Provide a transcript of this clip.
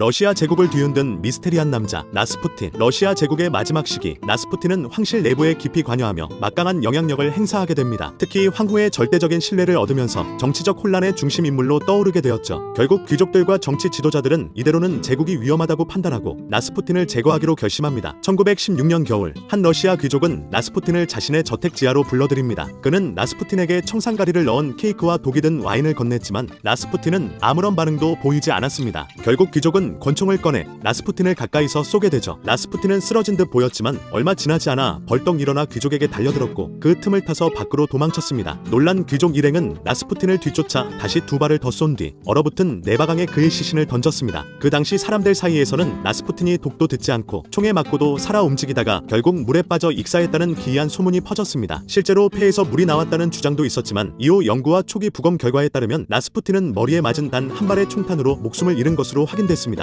러시아 제국을 뒤흔든 미스테리한 남자 라스푸틴. 러시아 제국의 마지막 시기 라스푸틴은 황실 내부에 깊이 관여하며 막강한 영향력을 행사하게 됩니다. 특히 황후의 절대적인 신뢰를 얻으면서 정치적 혼란의 중심 인물로 떠오르게 되었죠. 결국 귀족들과 정치 지도자들은 이대로는 제국이 위험하다고 판단하고 라스푸틴을 제거하기로 결심합니다. 1916년 겨울 한 러시아 귀족은 라스푸틴을 자신의 저택 지하로 불러들입니다. 그는 라스푸틴에게 청산가리를 넣은 케이크와 독이 든 와인을 건넸지만 라스푸틴은 아무런 반응도 보이지 않았습니다. 결국 귀족은 권총을 꺼내 라스푸틴을 가까이서 쏘게 되죠. 라스푸틴은 쓰러진 듯 보였지만 얼마 지나지 않아 벌떡 일어나 귀족에게 달려들었고 그 틈을 타서 밖으로 도망쳤습니다. 놀란 귀족 일행은 라스푸틴을 뒤쫓아 다시 두 발을 더 쏜 뒤 얼어붙은 내바강에 그의 시신을 던졌습니다. 그 당시 사람들 사이에서는 라스푸틴이 독도 듣지 않고 총에 맞고도 살아 움직이다가 결국 물에 빠져 익사했다는 기이한 소문이 퍼졌습니다. 실제로 폐에서 물이 나왔다는 주장도 있었지만 이후 연구와 초기 부검 결과에 따르면 라스푸틴은 머리에 맞은 단 한 발의 총탄으로 목숨을 잃은 것으로 확인됐습니다.